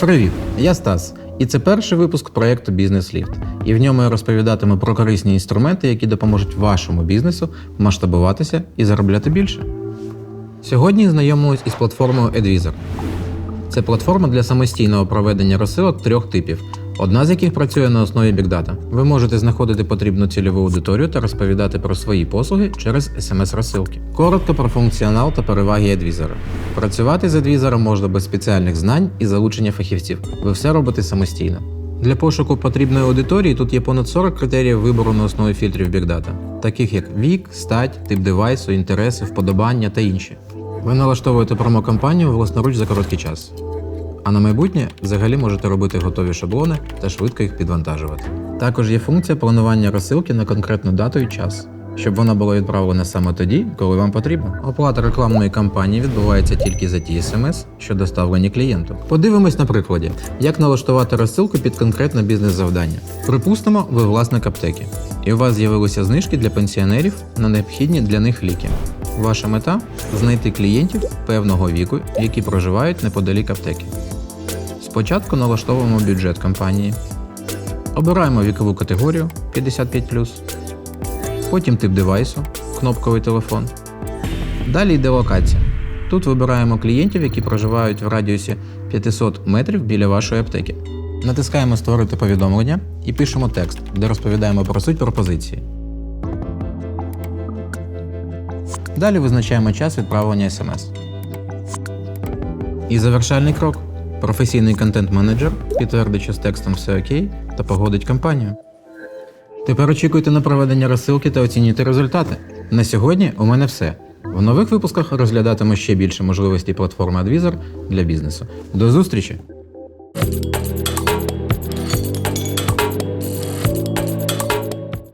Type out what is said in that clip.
Привіт, я Стас, і це перший випуск проєкту Бізнес Ліфт. І в ньому я розповідатиму про корисні інструменти, які допоможуть вашому бізнесу масштабуватися і заробляти більше. Сьогодні знайомимось із платформою Advisor. Це платформа для самостійного проведення розсилок трьох типів, одна з яких працює на основі бікдата. Ви можете знаходити потрібну цільову аудиторію та розповідати про свої послуги через смс-розсилки. Коротко про функціонал та переваги Advisor. Працювати з Advisor можна без спеціальних знань і залучення фахівців. Ви все робите самостійно. Для пошуку потрібної аудиторії тут є понад 40 критеріїв вибору на основі фільтрів бікдата, таких як вік, стать, тип девайсу, інтереси, вподобання та інші. Ви налаштовуєте промокампанію власноруч за короткий час. А на майбутнє взагалі можете робити готові шаблони та швидко їх підвантажувати. Також є функція планування розсилки на конкретну дату і час, щоб вона була відправлена саме тоді, коли вам потрібно. Оплата рекламної кампанії відбувається тільки за ті смс, що доставлені клієнту. Подивимось на прикладі, як налаштувати розсилку під конкретне бізнес-завдання. Припустимо, ви власник аптеки, і у вас з'явилися знижки для пенсіонерів на необхідні для них ліки. Ваша мета знайти клієнтів певного віку, які проживають неподалік аптеки. Спочатку налаштовуємо бюджет компанії. Обираємо вікову категорію 55, потім тип девайсу, кнопковий телефон. Далі йде локація. Тут вибираємо клієнтів, які проживають в радіусі 500 метрів біля вашої аптеки. Натискаємо Створити повідомлення і пишемо текст, де розповідаємо про суть пропозиції. Далі визначаємо час відправлення смс. І завершальний крок. Професійний контент-менеджер підтвердить, що з текстом все окей та погодить кампанію. Тепер очікуйте на проведення розсилки та оцінюйте результати. На сьогодні у мене все. В нових випусках розглядатиму ще більше можливостей платформи Advisor для бізнесу. До зустрічі!